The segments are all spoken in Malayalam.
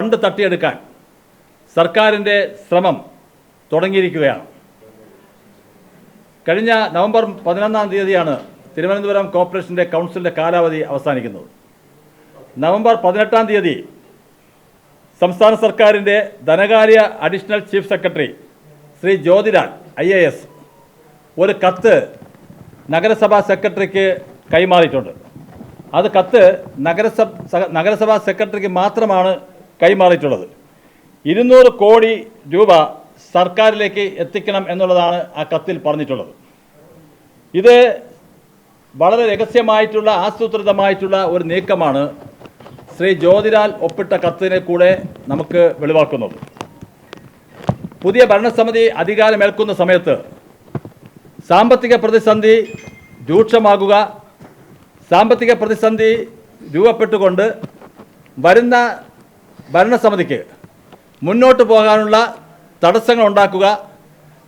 ഫണ്ട് തട്ടിയെടുക്കാൻ സർക്കാരിന്റെ ശ്രമം തുടങ്ങിയിരിക്കുകയാണ്. കഴിഞ്ഞ നവംബർ പതിനൊന്നാം തീയതിയാണ് തിരുവനന്തപുരം കോർപ്പറേഷന്റെ കൗൺസിലിന്റെ കാലാവധി അവസാനിക്കുന്നത്. നവംബർ പതിനെട്ടാം തീയതി സംസ്ഥാന സർക്കാരിന്റെ ധനകാര്യ additional chief secretary Shri Jyothilal I A S ഒരു കത്ത് നഗരസഭാ സെക്രട്ടറിക്ക് കൈമാറിയിട്ടുണ്ട്. അത് കത്ത് നഗരസഭ നഗരസഭാ സെക്രട്ടറിക്ക് മാത്രമാണ് കൈമാറിയിട്ടുള്ളത്. ഇരുന്നൂറ് കോടി രൂപ സർക്കാരിലേക്ക് എത്തിക്കണം എന്നുള്ളതാണ് ആ കത്തിൽ പറഞ്ഞിട്ടുള്ളത്. ഇത് വളരെ രഹസ്യമായിട്ടുള്ള ആസൂത്രിതമായിട്ടുള്ള ഒരു നീക്കമാണ് ശ്രീ ജ്യോതിലാൽ ഒപ്പിട്ട കത്തിനെ കൂടെ നമുക്ക് വെളിവാക്കുന്നത്. പുതിയ ഭരണസമിതി അധികാരമേൽക്കുന്ന സമയത്ത് സാമ്പത്തിക പ്രതിസന്ധി രൂക്ഷമാകുക സാമ്പത്തിക പ്രതിസന്ധി രൂപപ്പെട്ടുകൊണ്ട് വരുന്ന ഭരണസമിതിക്ക് മുന്നോട്ട് പോകാനുള്ള തടസ്സങ്ങൾ ഉണ്ടാക്കുക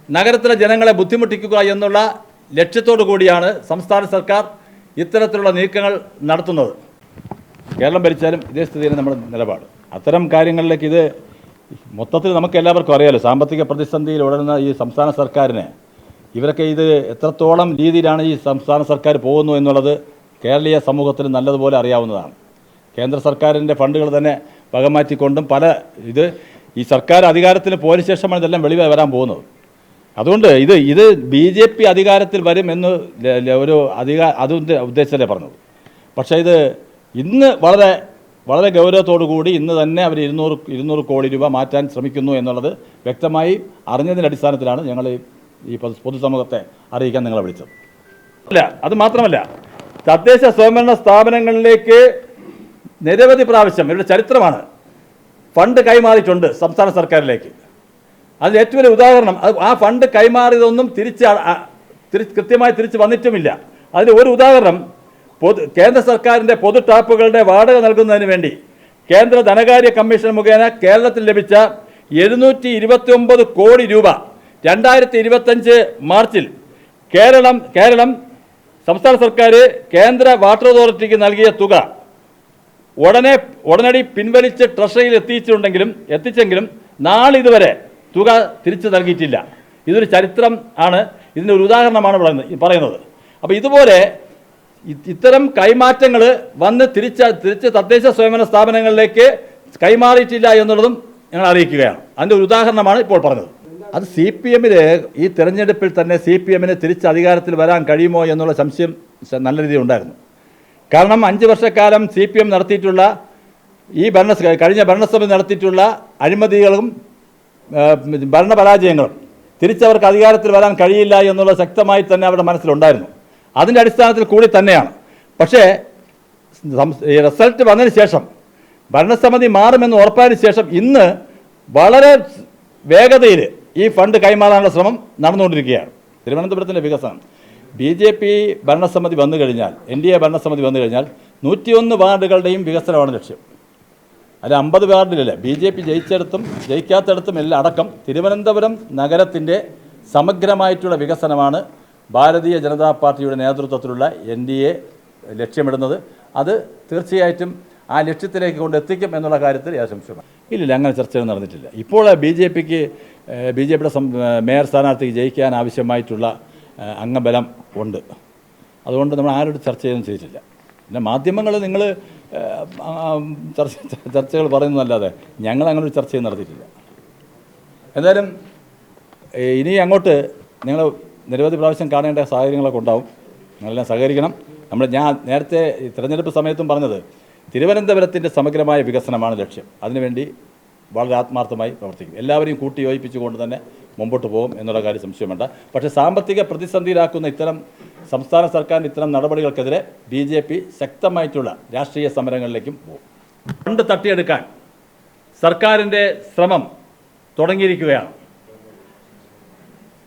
നഗരത്തിലെ ജനങ്ങളെ ബുദ്ധിമുട്ടിക്കുക എന്നുള്ള ലക്ഷ്യത്തോടു കൂടിയാണ് സംസ്ഥാന സർക്കാർ ഇത്തരത്തിലുള്ള നീക്കങ്ങൾ നടത്തുന്നത്. കേരളം ഭരിച്ചാലും ഇതേ സ്ഥിതിയാണ് നമ്മുടെ നിലപാട്. അത്തരം കാര്യങ്ങളിലേക്ക് ഇത് മൊത്തത്തിൽ നമുക്ക് എല്ലാവർക്കും അറിയാലോ സാമ്പത്തിക പ്രതിസന്ധിയിൽ ഉടരുന്ന ഈ സംസ്ഥാന സർക്കാരിനെ. ഇവരൊക്കെ ഇത് എത്രത്തോളം രീതിയിലാണ് ഈ സംസ്ഥാന സർക്കാർ പോകുന്നു എന്നുള്ളത് കേരളീയ സമൂഹത്തിന് നല്ലതുപോലെ അറിയാവുന്നതാണ്. കേന്ദ്ര സർക്കാരിന്റെ ഫണ്ടുകൾ തന്നെ വകമാറ്റിക്കൊണ്ടും പല ഇത് ഈ സർക്കാർ അധികാരത്തിന് പോയ ശേഷമാണ് ഇതെല്ലാം വെളിവ് വരാൻ പോകുന്നത്. അതുകൊണ്ട് ഇത് ഇത് ബി ജെ പി അധികാരത്തിൽ വരും എന്ന് ഒരു അധികാര അത് ഉദ്ദേ- ഉദ്ദേശിച്ചല്ലേ പറഞ്ഞത്. പക്ഷേ ഇത് ഇന്ന് വളരെ വളരെ ഗൗരവത്തോടു കൂടി ഇന്ന് തന്നെ അവർ ഇരുന്നൂറ് ഇരുന്നൂറ് കോടി രൂപ മാറ്റാൻ ശ്രമിക്കുന്നു എന്നുള്ളത് വ്യക്തമായി അറിഞ്ഞതിന്റെ അടിസ്ഥാനത്തിലാണ് ഞങ്ങൾ ഈ പൊതുസമൂഹത്തെ അറിയിക്കാൻ നിങ്ങളെ വിളിച്ചത്. അല്ല അത് മാത്രമല്ല തദ്ദേശ സ്വയംഭരണ സ്ഥാപനങ്ങളിലേക്ക് നിരവധി പ്രാവശ്യം ഇവരുടെ ചരിത്രമാണ് ഫണ്ട് കൈമാറിയിട്ടുണ്ട് സംസ്ഥാന സർക്കാരിലേക്ക്. അതിൽ ഏറ്റവും വലിയ ഉദാഹരണം ആ ഫണ്ട് കൈമാറിയതൊന്നും തിരിച്ച് കൃത്യമായി തിരിച്ച് വന്നിട്ടുമില്ല. അതിന് ഒരു ഉദാഹരണം പൊതു കേന്ദ്ര സർക്കാരിന്റെ പൊതു ടാപ്പുകളുടെ വാടക നൽകുന്നതിന് വേണ്ടി കേന്ദ്ര ധനകാര്യ കമ്മീഷൻ മുഖേന കേരളത്തിൽ ലഭിച്ച എഴുന്നൂറ്റി ഇരുപത്തി ഒമ്പത് കോടി രൂപ രണ്ടായിരത്തി ഇരുപത്തഞ്ച് മാർച്ചിൽ കേരളം കേരളം സംസ്ഥാന സർക്കാർ കേന്ദ്ര വാട്ടർ അതോറിറ്റിക്ക് നൽകിയ തുക ഉടനെ ഉടനടി പിൻവലിച്ച് ട്രഷറിയിൽ എത്തിച്ചിട്ടുണ്ടെങ്കിലും എത്തിച്ചെങ്കിലും നാളിതുവരെ തുക തിരിച്ചു നൽകിയിട്ടില്ല. ഇതൊരു ചരിത്രം ആണ്. ഇതിന്റെ ഒരു ഉദാഹരണമാണ് പറയുന്നത്. അപ്പോൾ ഇതുപോലെ ഇത്തരം കൈമാറ്റങ്ങൾ വന്ന് തിരിച്ച തിരിച്ച് തദ്ദേശ സ്വയംഭരണ സ്ഥാപനങ്ങളിലേക്ക് കൈമാറിയിട്ടില്ല എന്നുള്ളതും ഞങ്ങൾ അറിയിക്കുകയാണ്. അതിന്റെ ഒരു ഉദാഹരണമാണ് ഇപ്പോൾ പറഞ്ഞത്. അത് സി പി എമ്മിന് ഈ തിരഞ്ഞെടുപ്പിൽ തന്നെ സി പി എമ്മിന് തിരിച്ച് അധികാരത്തിൽ വരാൻ കഴിയുമോ എന്നുള്ള സംശയം നല്ല രീതിയിൽ ഉണ്ടായിരുന്നു. കാരണം അഞ്ച് വർഷക്കാലം സി പി എം നടത്തിയിട്ടുള്ള ഈ ഭരണ കഴിഞ്ഞ ഭരണസമിതി നടത്തിയിട്ടുള്ള അഴിമതികളും ഭരണപരാജയങ്ങളും തിരിച്ചവർക്ക് അധികാരത്തിൽ വരാൻ കഴിയില്ല എന്നുള്ള ശക്തമായി തന്നെ അവരുടെ മനസ്സിലുണ്ടായിരുന്നു. അതിന്റെ അടിസ്ഥാനത്തിൽ കൂടി തന്നെയാണ്. പക്ഷേ റിസൾട്ട് വന്നതിന് ശേഷം ഭരണസമിതി മാറുമെന്ന് ഉറപ്പായതിനു ശേഷം ഇന്ന് വളരെ വേഗതയിൽ ഈ ഫണ്ട് കൈമാറാനുള്ള ശ്രമം നടന്നുകൊണ്ടിരിക്കുകയാണ്. തിരുവനന്തപുരത്തിന്റെ വികസനം. ബി ജെ പി ഭരണസമിതി വന്നു കഴിഞ്ഞാൽ എൻ ഡി എ ഭരണസമിതി വന്നു കഴിഞ്ഞാൽ നൂറ്റിയൊന്ന് വാർഡുകളുടെയും വികസനമാണ് ലക്ഷ്യം. അല്ല അമ്പത് വാർഡിലല്ല ബി ജെ പി ജയിച്ചിടത്തും ജയിക്കാത്തിടത്തും എല്ലാം അടക്കം തിരുവനന്തപുരം നഗരത്തിന്റെ സമഗ്രമായിട്ടുള്ള വികസനമാണ് ഭാരതീയ ജനതാ പാർട്ടിയുടെ നേതൃത്വത്തിലുള്ള എൻ ഡി എ ലക്ഷ്യമിടുന്നത്. അത് തീർച്ചയായിട്ടും ആ ലക്ഷ്യത്തിലേക്ക് കൊണ്ടെത്തിക്കും എന്നുള്ള കാര്യത്തിൽ ആശംസമാണ് ഇല്ലില്ല അങ്ങനെ ചർച്ചകൾ നടന്നിട്ടില്ല. ഇപ്പോൾ ബി ജെ പിക്ക് ബി ജെ പിയുടെ മേയർ സ്ഥാനാർത്ഥിക്ക് ജയിക്കാൻ ആവശ്യമായിട്ടുള്ള അംഗബലം ഉണ്ട്. അതുകൊണ്ട് നമ്മൾ ആരോട് ചർച്ച ചെയ്യുന്നു ചെയ്തിട്ടില്ല. പിന്നെ മാധ്യമങ്ങൾ നിങ്ങൾ ചർച്ച ചർച്ചകൾ പറയുന്നതല്ലാതെ ഞങ്ങൾ അങ്ങനെ ഒരു ചർച്ചയും നടത്തിയിട്ടില്ല. എന്തായാലും ഇനി അങ്ങോട്ട് നിങ്ങൾ നിരവധി പ്രാവശ്യം കാണേണ്ട സാഹചര്യങ്ങളൊക്കെ ഉണ്ടാവും. നിങ്ങളെല്ലാം സഹകരിക്കണം. നമ്മൾ ഞാൻ നേരത്തെ തിരഞ്ഞെടുപ്പ് സമയത്തും പറഞ്ഞത് തിരുവനന്തപുരത്തിന്റെ സമഗ്രമായ വികസനമാണ് ലക്ഷ്യം. അതിനുവേണ്ടി വളരെ ആത്മാർത്ഥമായി പ്രവർത്തിക്കും. എല്ലാവരെയും കൂട്ടി യോജിപ്പിച്ചുകൊണ്ട് തന്നെ മുമ്പോട്ട് പോകും എന്നുള്ള കാര്യം സംശയം വേണ്ട. പക്ഷേ സാമ്പത്തിക പ്രതിസന്ധിയിലാക്കുന്ന ഇത്തരം സംസ്ഥാന സർക്കാരിന്റെ ഇത്തരം നടപടികൾക്കെതിരെ ബി ജെ പി ശക്തമായിട്ടുള്ള രാഷ്ട്രീയ സമരങ്ങളിലേക്കും പോകും. ഫണ്ട് തട്ടിയെടുക്കാൻ സർക്കാരിന്റെ ശ്രമം തുടങ്ങിയിരിക്കുകയാണ്.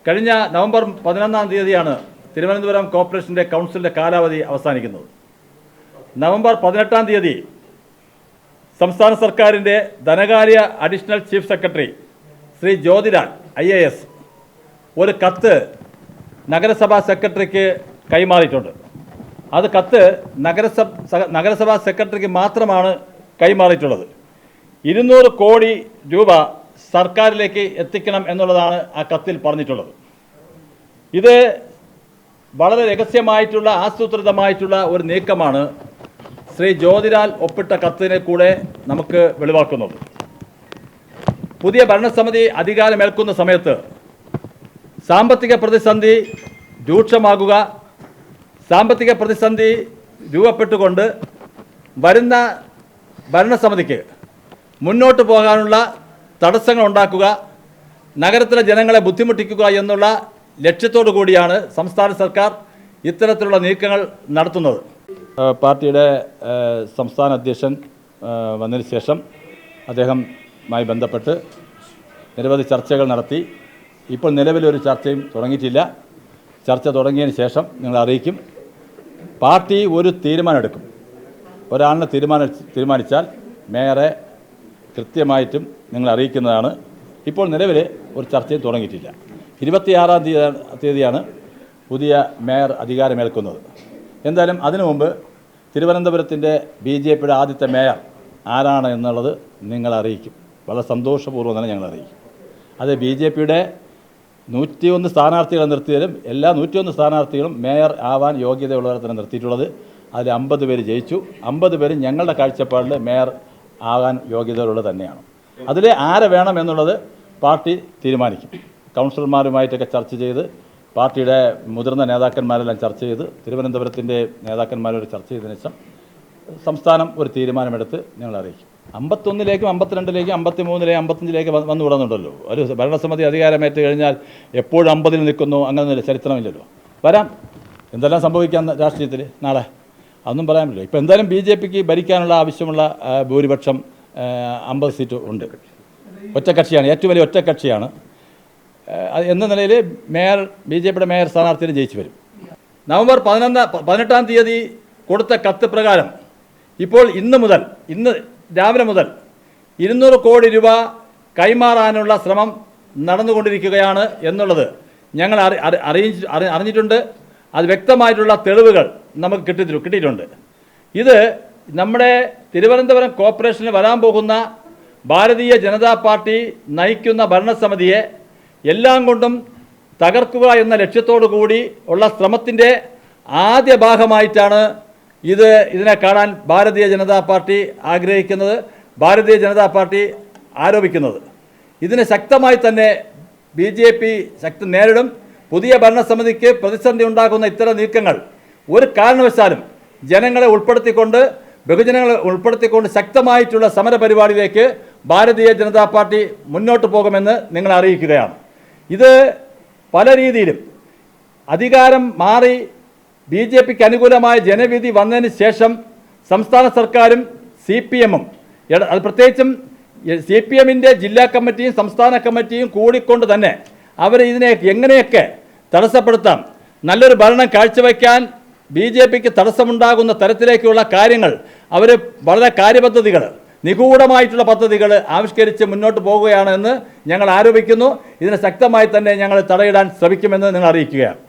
കഴിഞ്ഞ നവംബർ പതിനൊന്നാം തീയതിയാണ് തിരുവനന്തപുരം കോർപ്പറേഷന്റെ കൗൺസിലിന്റെ കാലാവധി അവസാനിക്കുന്നത്. നവംബർ പതിനെട്ടാം തീയതി സംസ്ഥാന സർക്കാരിന്റെ ധനകാര്യ additional chief secretary Shri Jyothilal I A S ഒരു കത്ത് നഗരസഭാ സെക്രട്ടറിക്ക് കൈമാറിയിട്ടുണ്ട്. അത് കത്ത് നഗരസഭ നഗരസഭാ സെക്രട്ടറിക്ക് മാത്രമാണ് കൈമാറിയിട്ടുള്ളത്. ഇരുന്നൂറ് കോടി രൂപ സർക്കാരിലേക്ക് എത്തിക്കണം എന്നുള്ളതാണ് ആ കത്തിൽ പറഞ്ഞിട്ടുള്ളത്. ഇത് വളരെ രഹസ്യമായിട്ടുള്ള ആസൂത്രിതമായിട്ടുള്ള ഒരു നീക്കമാണ് ശ്രീ ജ്യോതിരാൽ ഒപ്പിട്ട കത്തിനെ കൂടെ നമുക്ക് വെളിവാക്കുന്നത്. പുതിയ ഭരണസമിതി അധികാരമേൽക്കുന്ന സമയത്ത് സാമ്പത്തിക പ്രതിസന്ധി രൂക്ഷമാകുക സാമ്പത്തിക പ്രതിസന്ധി രൂപപ്പെട്ടുകൊണ്ട് വരുന്ന ഭരണസമിതിക്ക് മുന്നോട്ട് പോകാനുള്ള തടസ്സങ്ങൾ ഉണ്ടാക്കുക നഗരത്തിലെ ജനങ്ങളെ ബുദ്ധിമുട്ടിക്കുക എന്നുള്ള ലക്ഷ്യത്തോടു കൂടിയാണ് സംസ്ഥാന സർക്കാർ ഇത്തരത്തിലുള്ള നീക്കങ്ങൾ നടത്തുന്നത്. പാർട്ടിയുടെ സംസ്ഥാന അധ്യക്ഷൻ വന്നതിന് ശേഷം അദ്ദേഹവുമായി ബന്ധപ്പെട്ട് നിരവധി ചർച്ചകൾ നടത്തി. ഇപ്പോൾ നിലവിലൊരു ചർച്ചയും തുടങ്ങിയിട്ടില്ല. ചർച്ച തുടങ്ങിയതിന് ശേഷം നിങ്ങൾ അറിയിക്കും. പാർട്ടി ഒരു തീരുമാനമെടുക്കും. ഒരാളിനെ തീരുമാന തീരുമാനിച്ചാൽ മേയറെ കൃത്യമായിട്ടും നിങ്ങൾ അറിയിക്കുന്നതാണ്. ഇപ്പോൾ നിലവിൽ ഒരു ചർച്ചയും തുടങ്ങിയിട്ടില്ല. ഇരുപത്തിയാറാം തീയതി തീയതിയാണ് പുതിയ മേയർ അധികാരമേൽക്കുന്നത്. എന്തായാലും അതിനു മുമ്പ് തിരുവനന്തപുരത്തിന്റെ ബി ജെ പിയുടെ ആദ്യത്തെ മേയർ ആരാണ് എന്നുള്ളത് നിങ്ങൾ അറിയിക്കും വളരെ സന്തോഷപൂർവം തന്നെ ഞങ്ങൾ അറിയിക്കും അത് ബി ജെ പിയുടെ നൂറ്റിയൊന്ന് സ്ഥാനാർത്ഥികളെ നിർത്തിയാലും എല്ലാ നൂറ്റിയൊന്ന് സ്ഥാനാർത്ഥികളും മേയർ ആവാൻ യോഗ്യതയുള്ളവരെ തന്നെ നിർത്തിയിട്ടുള്ളത് അതിൽ അമ്പത് പേര് ജയിച്ചു. അമ്പത് പേര് ഞങ്ങളുടെ കാഴ്ചപ്പാടിൽ മേയർ ആകാൻ യോഗ്യതയുള്ളത് തന്നെയാണ്. അതിൽ ആരെ വേണം എന്നുള്ളത് പാർട്ടി തീരുമാനിക്കും. കൗൺസിലർമാരുമായിട്ടൊക്കെ ചർച്ച ചെയ്ത് പാർട്ടിയുടെ മുതിർന്ന നേതാക്കന്മാരെല്ലാം ചർച്ച ചെയ്ത് തിരുവനന്തപുരത്തിന്റെ നേതാക്കന്മാരോട് ചർച്ച ചെയ്തതിന് ശേഷം സംസ്ഥാനം ഒരു തീരുമാനമെടുത്ത് ഞങ്ങൾ അറിയിക്കും. അമ്പത്തൊന്നിലേക്കും അമ്പത്തിരണ്ടിലേക്കും അമ്പത്തി മൂന്നിലേക്കും അമ്പത്തഞ്ചിലേക്ക് വന്ന് വിടുന്നുണ്ടല്ലോ ഒരു ഭരണസമിതി അധികാരമേറ്റ് കഴിഞ്ഞാൽ എപ്പോഴും അമ്പതിൽ നിൽക്കുന്നു അങ്ങനെ ചരിത്രമില്ലല്ലോ. വരാം. എന്തെല്ലാം സംഭവിക്കാം രാഷ്ട്രീയത്തിൽ നാളെ? അതൊന്നും പറയാൻ പറ്റില്ല ഇപ്പോൾ എന്തായാലും ബി ജെ പിക്ക് ഭരിക്കാനുള്ള ആവശ്യമുള്ള ഭൂരിപക്ഷം അമ്പത് സീറ്റ് ഉണ്ട്. ഒറ്റക്കക്ഷിയാണ് ഏറ്റവും വലിയ ഒറ്റക്കക്ഷിയാണ് എന്ന നിലയിൽ മേയർ ബി ജെ പിയുടെ മേയർ സ്ഥാനാർത്ഥിയിൽ ജയിച്ചു വരും. നവംബർ പതിനൊന്ന് പതിനെട്ടാം തീയതി കൊടുത്ത കത്ത് പ്രകാരം ഇപ്പോൾ ഇന്ന് മുതൽ ഇന്ന് രാവിലെ മുതൽ ഇരുന്നൂറ് കോടി രൂപ കൈമാറാനുള്ള ശ്രമം നടന്നുകൊണ്ടിരിക്കുകയാണ് എന്നുള്ളത് ഞങ്ങൾ അറി അറി- അറിയിച്ച് അറി- അറിഞ്ഞിട്ടുണ്ട്. അത് വ്യക്തമായിട്ടുള്ള തെളിവുകൾ നമുക്ക് കിട്ടി കിട്ടിയിട്ടുണ്ട്. ഇത് നമ്മുടെ തിരുവനന്തപുരം കോർപ്പറേഷന് വരാൻ പോകുന്ന ഭാരതീയ ജനതാ പാർട്ടി നയിക്കുന്ന ഭരണസമിതിയെ എല്ലാം കൊണ്ടും തകർക്കുക എന്ന ലക്ഷ്യത്തോടു കൂടി ഉള്ള ശ്രമത്തിന്റെ ആദ്യ ഭാഗമായിട്ടാണ് ഇത് ഇതിനെ കാണാൻ ഭാരതീയ ജനതാ പാർട്ടി ആഗ്രഹിക്കുന്നത് ഭാരതീയ ജനതാ പാർട്ടി ആരോപിക്കുന്നത്. ഇതിനെ ശക്തമായി തന്നെ ബി ജെ പി ശക്തി നേരിടും. പുതിയ ഭരണസമിതിക്ക് പ്രതിസന്ധി ഉണ്ടാക്കുന്ന ഇത്തരം നീക്കങ്ങൾ ഒരു കാരണവശാലും ജനങ്ങളെ ഉൾപ്പെടുത്തിക്കൊണ്ട് ബഹുജനങ്ങളെ ഉൾപ്പെടുത്തിക്കൊണ്ട് ശക്തമായിട്ടുള്ള സമരപരിപാടിയിലേക്ക് ഭാരതീയ ജനതാ പാർട്ടി മുന്നോട്ട് പോകുമെന്ന് നിങ്ങൾ അറിയിക്കുകയാണ്. ഇത് പല രീതിയിലും അധികാരം മാറി ബി ജെ പിക്ക് അനുകൂലമായ ജനവിധി വന്നതിന് ശേഷം സംസ്ഥാന സർക്കാരും സി പി എമ്മും അത് പ്രത്യേകിച്ചും സി പി എമ്മിന്റെ ജില്ലാ കമ്മിറ്റിയും സംസ്ഥാന കമ്മിറ്റിയും കൂടിക്കൊണ്ട് തന്നെ അവർ ഇതിനെ എങ്ങനെയൊക്കെ തടസ്സപ്പെടുത്താം നല്ലൊരു ഭരണം കാഴ്ചവെക്കാൻ ബി ജെ പിക്ക് തടസ്സമുണ്ടാകുന്ന തരത്തിലേക്കുള്ള കാര്യങ്ങൾ അവർ വളരെ കാര്യപദ്ധതികൾ നിഗൂഢമായിട്ടുള്ള പദ്ധതികൾ ആവിഷ്കരിച്ച് മുന്നോട്ട് പോകുകയാണെന്ന് ഞങ്ങൾ ആരോപിക്കുന്നു. ഇതിനെ ശക്തമായി തന്നെ ഞങ്ങൾ തടയിടാൻ ശ്രമിക്കുമെന്ന് നിങ്ങൾ അറിയിക്കുകയാണ്.